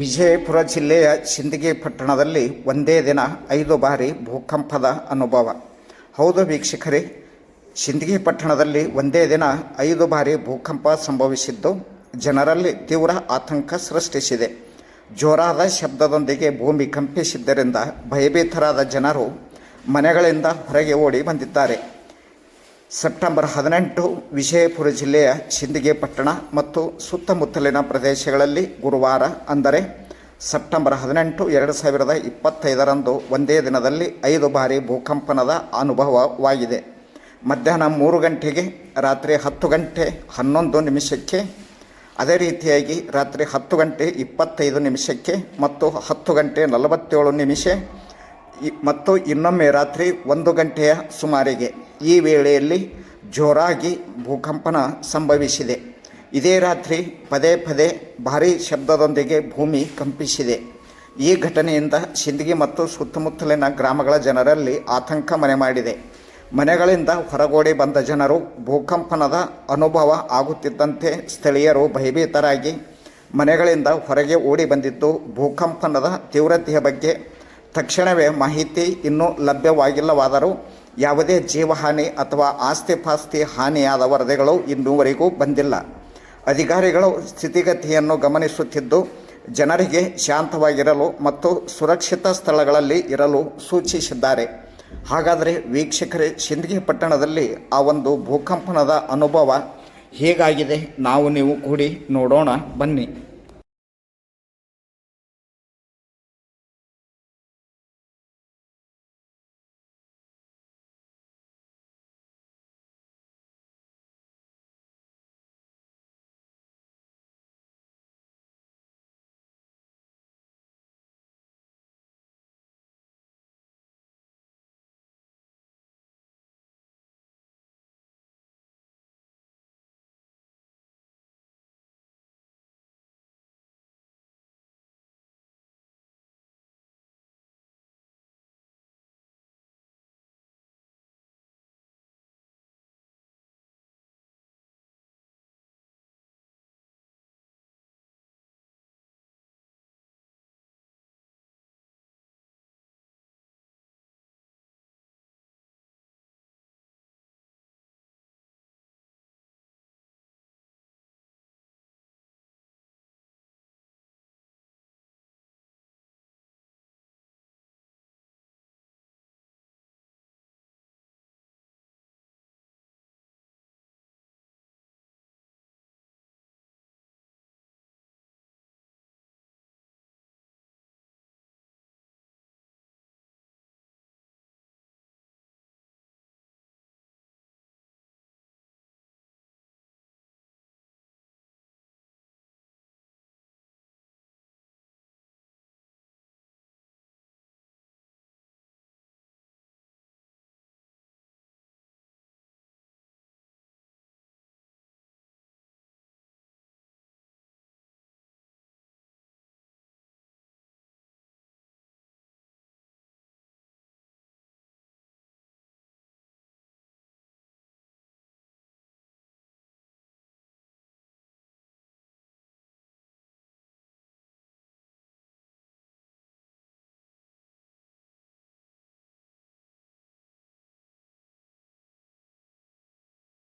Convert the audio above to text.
ವಿಜಯಪುರ ಜಿಲ್ಲೆಯ ಸಿಂದಗಿ ಪಟ್ಟಣದಲ್ಲಿ ಒಂದೇ ದಿನ ಐದು ಬಾರಿ ಭೂಕಂಪದ ಅನುಭವ. ಹೌದು ವೀಕ್ಷಕರೇ, ಸಿಂದಗಿ ಪಟ್ಟಣದಲ್ಲಿ ಒಂದೇ ದಿನ ಐದು ಬಾರಿ ಭೂಕಂಪ ಸಂಭವಿಸಿದ್ದು ಜನರಲ್ಲಿ ತೀವ್ರ ಆತಂಕ ಸೃಷ್ಟಿಸಿದೆ. ಜೋರಾದ ಶಬ್ದದೊಂದಿಗೆ ಭೂಮಿ ಕಂಪಿಸಿದ್ದರಿಂದ ಭಯಭೀತರಾದ ಜನರು ಮನೆಗಳಿಂದ ಹೊರಗೆ ಓಡಿ ಬಂದಿದ್ದಾರೆ. ಸೆಪ್ಟೆಂಬರ್ ಹದಿನೆಂಟು ವಿಜಯಪುರ ಜಿಲ್ಲೆಯ ಚಿಂದಿಗೆ ಪಟ್ಟಣ ಮತ್ತು ಸುತ್ತಮುತ್ತಲಿನ ಪ್ರದೇಶಗಳಲ್ಲಿ ಗುರುವಾರ ಅಂದರೆ ಸೆಪ್ಟೆಂಬರ್ ಹದಿನೆಂಟು ಎರಡು ಸಾವಿರದ ಇಪ್ಪತ್ತೈದರಂದು ಒಂದೇ ದಿನದಲ್ಲಿ ಐದು ಬಾರಿ ಭೂಕಂಪನದ ಅನುಭವವಾಗಿದೆ. ಮಧ್ಯಾಹ್ನ ಮೂರು ಗಂಟೆಗೆ, ರಾತ್ರಿ ಹತ್ತು ಗಂಟೆ ಹನ್ನೊಂದು ನಿಮಿಷಕ್ಕೆ, ಅದೇ ರೀತಿಯಾಗಿ ರಾತ್ರಿ ಹತ್ತು ಗಂಟೆ ಇಪ್ಪತ್ತೈದು ನಿಮಿಷಕ್ಕೆ ಮತ್ತು ಹತ್ತು ಗಂಟೆ ನಲವತ್ತೇಳು ನಿಮಿಷ ಮತ್ತು ಇನ್ನೊಮ್ಮೆ ರಾತ್ರಿ ಒಂದು ಗಂಟೆಯ ಸುಮಾರಿಗೆ ಈ ವೇಳೆಯಲ್ಲಿ ಜೋರಾಗಿ ಭೂಕಂಪನ ಸಂಭವಿಸಿದೆ. ಇದೇ ರಾತ್ರಿ ಪದೇ ಪದೇ ಭಾರೀ ಶಬ್ದದೊಂದಿಗೆ ಭೂಮಿ ಕಂಪಿಸಿದೆ. ಈ ಘಟನೆಯಿಂದ ಸಿಂದಗಿ ಮತ್ತು ಸುತ್ತಮುತ್ತಲಿನ ಗ್ರಾಮಗಳ ಜನರಲ್ಲಿ ಆತಂಕ ಮನೆ ಮಾಡಿದೆ. ಮನೆಗಳಿಂದ ಹೊರಗೋಡಿ ಬಂದ ಜನರು ಭೂಕಂಪನದ ಅನುಭವ ಆಗುತ್ತಿದ್ದಂತೆ ಸ್ಥಳೀಯರು ಭಯಭೀತರಾಗಿ ಮನೆಗಳಿಂದ ಹೊರಗೆ ಓಡಿ ಬಂದಿದ್ದು ಭೂಕಂಪನದ ತೀವ್ರತೆಯ ಬಗ್ಗೆ ತಕ್ಷಣವೇ ಮಾಹಿತಿ ಇನ್ನೂ ಲಭ್ಯವಾಗಿಲ್ಲವಾದರೂ ಯಾವುದೇ ಜೀವಹಾನಿ ಅಥವಾ ಆಸ್ತಿ ಪಾಸ್ತಿ ಹಾನಿಯಾದ ವರದಿಗಳು ಇನ್ನೂವರೆಗೂ ಬಂದಿಲ್ಲ. ಅಧಿಕಾರಿಗಳು ಸ್ಥಿತಿಗತಿಯನ್ನು ಗಮನಿಸುತ್ತಿದ್ದು, ಜನರಿಗೆ ಶಾಂತವಾಗಿರಲು ಮತ್ತು ಸುರಕ್ಷಿತ ಸ್ಥಳಗಳಲ್ಲಿ ಇರಲು ಸೂಚಿಸಿದ್ದಾರೆ. ಹಾಗಾದರೆ ವೀಕ್ಷಕರೇ, ಸಿಂದಗಿ ಪಟ್ಟಣದಲ್ಲಿ ಆ ಒಂದು ಭೂಕಂಪನದ ಅನುಭವ ಹೇಗಾಗಿದೆ? ನಾವು ನೀವು ಕೂಡಿ ನೋಡೋಣ, ಬನ್ನಿ.